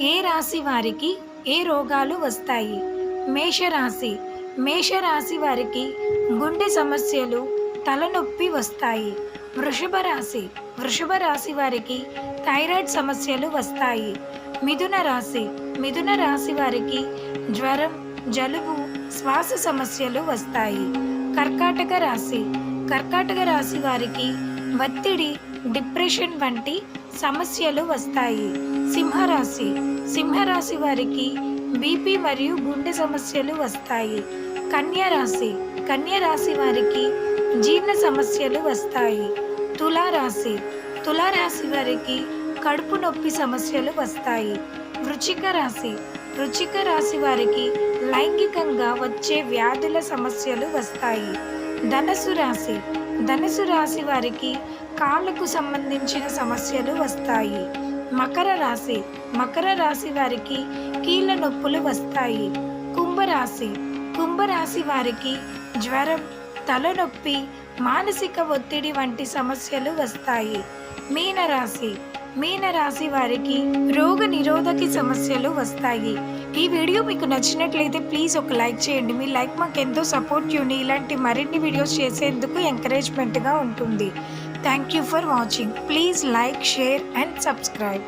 ఏ రాశి వారికి ఏ రోగాలు వస్తాయి? మేషరాశి. మేషరాశి వారికి గుండె సమస్యలు తలనొప్పి వస్తాయి. వృషభ రాశి వృషభ రాశి వారికి థైరాయిడ్ సమస్యలు వస్తాయి. మిథున రాశి. మిథున రాశి వారికి జ్వరం జలుబు శ్వాస సమస్యలు వస్తాయి. కర్కాటక రాశి. కర్కాటక రాశి వారికి ఒత్తిడి డిప్రెషన్ వంటి సమస్యలు వస్తాయి. సింహరాశి. సింహరాశి వారికి బీపీ మరియు గుండె సమస్యలు వస్తాయి. కన్యరాశి. కన్యరాశి వారికి జీర్ణ సమస్యలు వస్తాయి. తులారాశి. తులారాశి వారికి కడుపు నొప్పి సమస్యలు వస్తాయి. వృచిక రాశి. వృచిక రాశి వారికి లైంగికంగా వచ్చే వ్యాధుల సమస్యలు వస్తాయి. ధనసు రాశి. ధనుసు రాశి వారికి కాళ్ళకు సంబంధించిన సమస్యలు వస్తాయి. మకర రాశి మకర రాశి వారికి కీళ్ళ నొప్పులు వస్తాయి. కుంభరాశి కుంభరాశి వారికి జ్వరం తలనొప్పి మానసిక ఒత్తిడి వంటి సమస్యలు వస్తాయి. మీనరాశి మీనరాశి వారికి రోగ నిరోధక సమస్యలు వస్తాయి. ఈ వీడియో మీకు నచ్చినట్లయితే ప్లీజ్ ఒక లైక్ చేయండి. మీ లైక్ మాకు ఎంతో సపోర్ట్ యూని ఇలాంటి మరిన్ని వీడియోస్ చేసేందుకు ఎంకరేజ్మెంట్గా ఉంటుంది. Thank you for watching please like share and subscribe